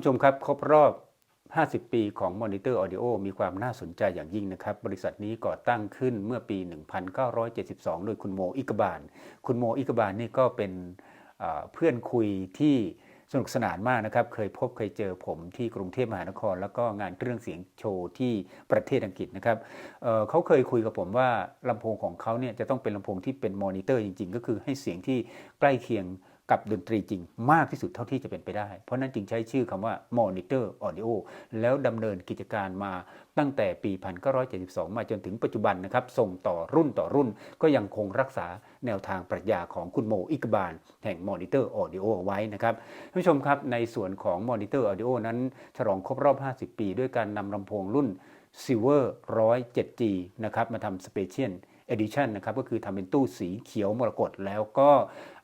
ผู้ชมครับ ครบรอบ 50 ปีของ Monitor Audio มีความน่าสนใจอย่างยิ่งนะครับ บริษัทนี้ก่อตั้งขึ้นเมื่อปี 1972 โดยคุณโมอิกบาลคุณโมอิกบาลนี่ก็เป็นเพื่อนคุยที่สนุกสนานมากนะครับ เคยพบเคยเจอผมที่กรุงเทพมหานคร แล้วก็งานเครื่องเสียงโชว์ที่ประเทศอังกฤษนะครับเเขาเคยคุยกับผมว่าลำโพงของเขาเนี่ยจะต้องเป็นลำโพงที่เป็นมอนิเตอร์จริง ๆ ก็คือให้เสียงที่ใกล้เคียง กับดนตรีจริงมากที่สุดเท่าที่จะเป็นไปได้ เพราะนั้นจึงใช้ชื่อคำว่า Monitor Audio แล้วดำเนินกิจการมาตั้งแต่ปี 1972 มาจนถึงปัจจุบันนะครับ ส่งต่อรุ่นต่อรุ่น ก็ยังคงรักษาแนวทางปรัชญาของคุณโมอิกบาลแห่ง Monitor Audio เอาไว้นะครับท่านผู้ชมครับในส่วนของ Monitor Audio นั้นฉลองครบรอบ 50 ปี ด้วยการนำลำโพงรุ่น Silver 107G นะครับมาทำ Special Edition นะครับก็คือทำเป็นตู้สีเขียวมรกตแล้วก็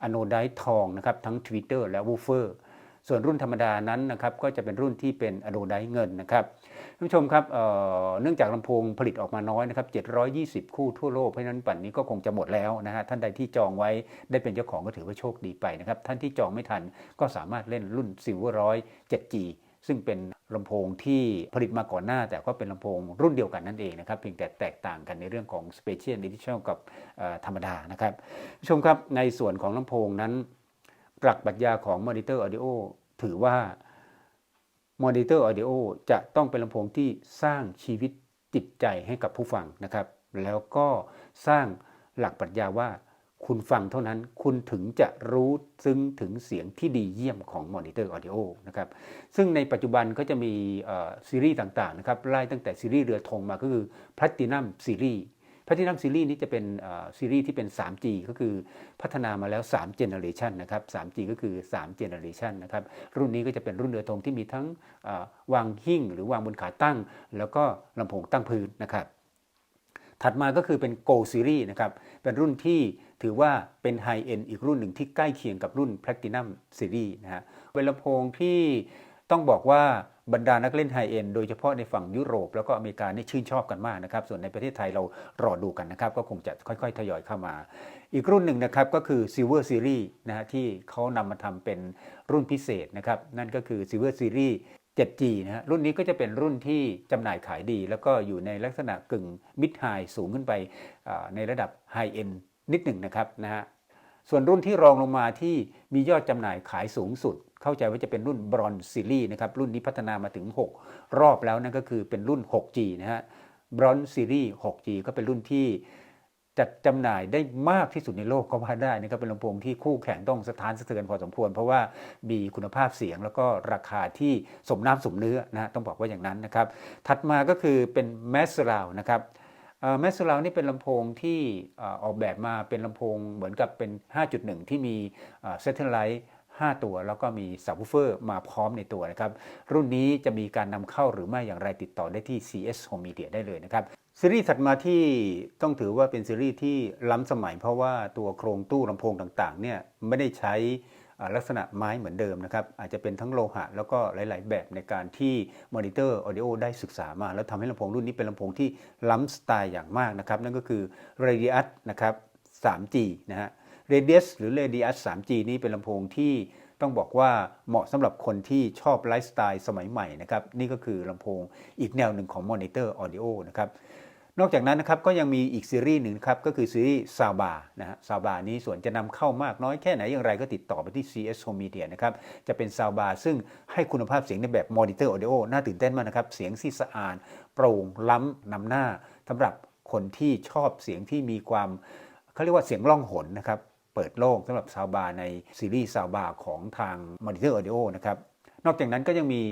อโนไดทองนะครับทั้ง Twitter และ Woofer ส่วนรุ่นธรรมดานั้นนะครับก็จะเป็นรุ่นที่เป็นอโนไดเงินนะครับท่านผู้ชมครับเอ่อเนื่องจากลำโพงผลิตออกมาน้อยนะครับ720 คู่ทั่วโลกเพราะนั้นปัจจุบันนี้ก็คงจะหมดแล้วนะฮะท่านใดที่จองไว้ได้เป็นเจ้าของก็ถือว่าโชคดีไปนะครับท่านที่จองไม่ทันก็สามารถเล่นรุ่น Silver 100 7G ซึ่งเป็นลำโพงที่ผลิตมาก่อนหน้า แต่ก็เป็นลำโพงรุ่นเดียวกันนั่นเองนะครับเพียงแต่แตกต่างกันในเรื่องของ Special Edition กับธรรมดานะครับผู้ชมครับในส่วนของลำโพงนั้น หลักปรัชญาของ Monitor Audio ถือว่า Monitor Audio จะต้องเป็นลำโพงที่สร้างชีวิตจิตใจให้กับผู้ฟังนะครับ แล้วก็สร้างหลักปรัชญาว่า คุณฟังเท่านั้นคุณถึงจะรู้ซึ้งถึงเสียงที่ดีเยี่ยมของ Monitor Audio นะครับซึ่งในปัจจุบันก็จะมีซีรีส์ต่างๆนะครับไล่ตั้งแต่ซีรีส์เรือธงมาก็คือ Platinum Series Platinum Series นี้จะเป็นซีรีส์ที่เป็น 3G ก็คือพัฒนามาแล้ว3 Generation นะครับ 3G ก็คือ 3 Generation นะครับรุ่นนี้ก็จะเป็นรุ่นเรือธงที่มีทั้งวางหิ้งหรือวางบนขาตั้ง แล้วก็ลำโพงตั้งพื้นนะครับ ถัดมาก็คือเป็น Go Series นะครับ เป็นรุ่นที่ถือว่าเป็นไฮเอ็นอีกรุ่นหนึ่งที่ใกล้เคียงกับรุ่น Platinum Series นะฮะเป็นลำโพงที่ต้องบอกว่าบรรดานักเล่นไฮเอ็นโดยเฉพาะในฝั่งยุโรป แล้วก็อเมริกานี่ชื่นชอบกันมากนะครับ ส่วนในประเทศไทยเรารอดูกันนะครับ ก็คงจะค่อยๆ ทยอยเข้ามา อีกรุ่นหนึ่งนะครับก็คือ Silver Series นะฮะที่เขานำมาทำเป็นรุ่นพิเศษนะครับ นั่นก็คือ Silver Series 7G นะฮะรุ่นนี้ก็จะเป็นรุ่นที่จำหน่ายขายดี แล้วก็อยู่ในลักษณะกึ่ง mid high สูงขึ้นไปในระดับ high end นิดหนึ่งนะครับนะฮะส่วนรุ่นที่รองลงมาที่มียอดจำหน่ายขายสูงสุด เข้าใจว่าจะเป็นรุ่น Bronze Series นะครับรุ่นนี้พัฒนามาถึง 6 รอบแล้วนั่นก็คือเป็นรุ่น 6G นะฮะ Bronze Series 6G ก็เป็นรุ่นที่ จัดจำหน่ายได้มากที่สุดในโลกก็ว่าได้นะครับเป็นลำโพงที่คู่แข่งต้องสถานสะเทือนพอสมควร เพราะว่ามีคุณภาพเสียงแล้วก็ราคาที่สมน้ำสมเนื้อนะฮะต้องบอกว่าอย่างนั้นนะครับ ถัดมาก็คือเป็นแมสซ r าวนะครับแมสซ r าวนี่เป็นลำโพงที่ออกแบบมาเป็นลำโพงเหมือนกับเป็น 5.1 ที่มีเซตเทอร์ไลท์5 ตัวแล้วก็มีซับ w ูเฟอร์มาพร้อมในตัวนะครับ รุ่นนี้จะมีการนำเข้าหรือไม่อย่างไรติดต่อได้ที่ CS Home Media ได้เลยนะครับ ซีรีส์ถัดมาที่ต้องถือว่าเป็นซีรีส์ที่ล้ำสมัย เพราะว่าตัวโครงตู้ลำโพงต่างๆเนี่ยไม่ได้ใช้ลักษณะไม้เหมือนเดิมนะครับ อาจจะเป็นทั้งโลหะ แล้วก็หลาย ๆ แบบในการที่มอนิเตอร์ออดิโอได้ศึกษามา แล้วทำให้ลำโพงรุ่นนี้เป็นลำโพงที่ล้ำสไตล์อย่างมากนะครับ นั่นก็คือ Radius นะครับ 3G นะฮะ Radius หรือ Radius 3G นี่เป็นลำโพงที่ ต้องบอกว่าเหมาะสำหรับคนที่ชอบไลฟ์สไตล์สมัยใหม่นะครับนี่ก็คือลำโพงอีกแนวหนึ่งของ Monitor Audio นะครับนอกจากนั้นนะครับก็ยังมีอีกซีรีส์หนึ่งครับก็คือซีรีส์ซาบานะฮะซาบานี้ส่วนจะนำเข้ามากน้อยแค่ไหนอย่างไรก็ติดต่อไปที่ CS Home Media นะครับจะเป็นซาบาซึ่งให้คุณภาพเสียงในแบบ Monitor Audio น่าตื่นเต้นมากนะครับเสียงที่สะอาดโปร่งล้ำนำหน้าสำหรับคนที่ชอบเสียงที่มีความเขาเรียกว่าเสียงล่องหนนะครับ เปิดโลกสำหรับซาวบาในซีรีส์ซาวบาของทาง Monitor Audio นะครับ นอกจากนั้นก็ยังมี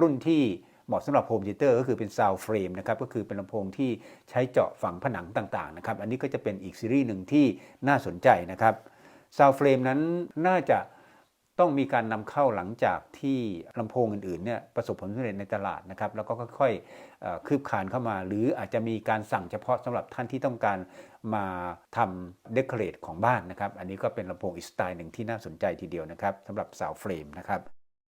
รุ่นที่เหมาะสำหรับโฮม t ิเตอร์ก็คือเป็นซาวเฟรมนะครับก็คือเป็นลำโพงที่ใช้เจาะฝังผนังต่างๆนะครับอันนี้ก็จะเป็นอีกซีรีส์หนึ่งที่น่าสนใจนะครับซาวเฟรมนั้นน่าจะ ต้องมีการนำเข้าหลังจากที่ลำโพงอื่นๆเนี่ยประสบผลสำเร็จในตลาดนะครับ แล้วก็ค่อยๆคืบคานเข้ามา หรืออาจจะมีการสั่งเฉพาะสำหรับท่านที่ต้องการมาทำเดคอเรทของบ้านนะครับ อันนี้ก็เป็นลำโพงอีกสไตล์หนึ่งที่น่าสนใจทีเดียวนะครับสำหรับซาวเฟรมนะครับ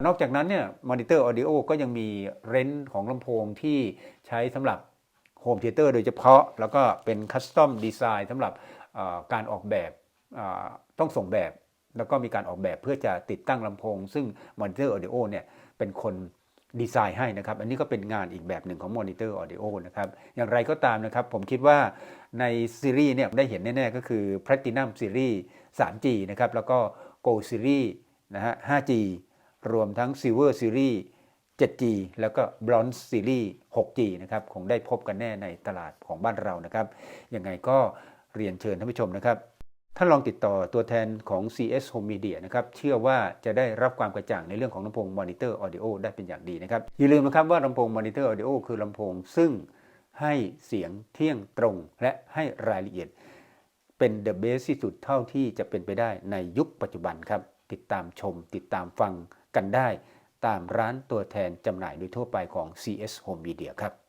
นอกจากนั้นเนี่ยมอนิเตอร์ออดิโอก็ยังมีเรนส์ของลำโพงที่ใช้สำหรับโฮมเทเตอร์โดยเฉพาะ แล้วก็เป็นคัสตอมดีไซน์สำหรับการออกแบบต้องส่งแบบ แล้วก็มีการออกแบบเพื่อจะติดตั้งลำโพง ซึ่งมอนิเตอร์ออดิโอเนี่ยเป็นคนดีไซน์ให้นะครับ อันนี้ก็เป็นงานอีกแบบหนึ่งของ Monitor Audio นะครับ อย่างไรก็ตามนะครับ ผมคิดว่าในซีรีส์เนี่ยได้เห็นแน่ ๆ ก็คือ Platinum Series 3G นะครับ แล้วก็ Gold Series นะฮะ 5G รวมทั้ง Silver Series 7G แล้วก็ Bronze Series 6G นะครับ คงได้พบกันแน่ในตลาดของบ้านเรานะครับ ยังไงก็เรียนเชิญท่านผู้ชมนะครับ ถ้านลองติดต่อตัวแทนของ CS Home Media นะครับ เชื่อว่าจะได้รับความกระจ่างในเรื่องของลำโพง Monitor Audio ได้เป็นอย่างดีนะครับ อย่าลืมนะครับว่าลำโพง Monitor Audio คือลำโพงซึ่งให้เสียงเที่ยงตรงและให้รายละเอียด เป็น The Best ที่สุดเท่าที่จะเป็นไปได้ในยุคปัจจุบันครับ ติดตามชม ติดตามฟังกันได้ ตามร้านตัวแทนจำหน่ายโดยทั่วไปของ CS Home Media ครับ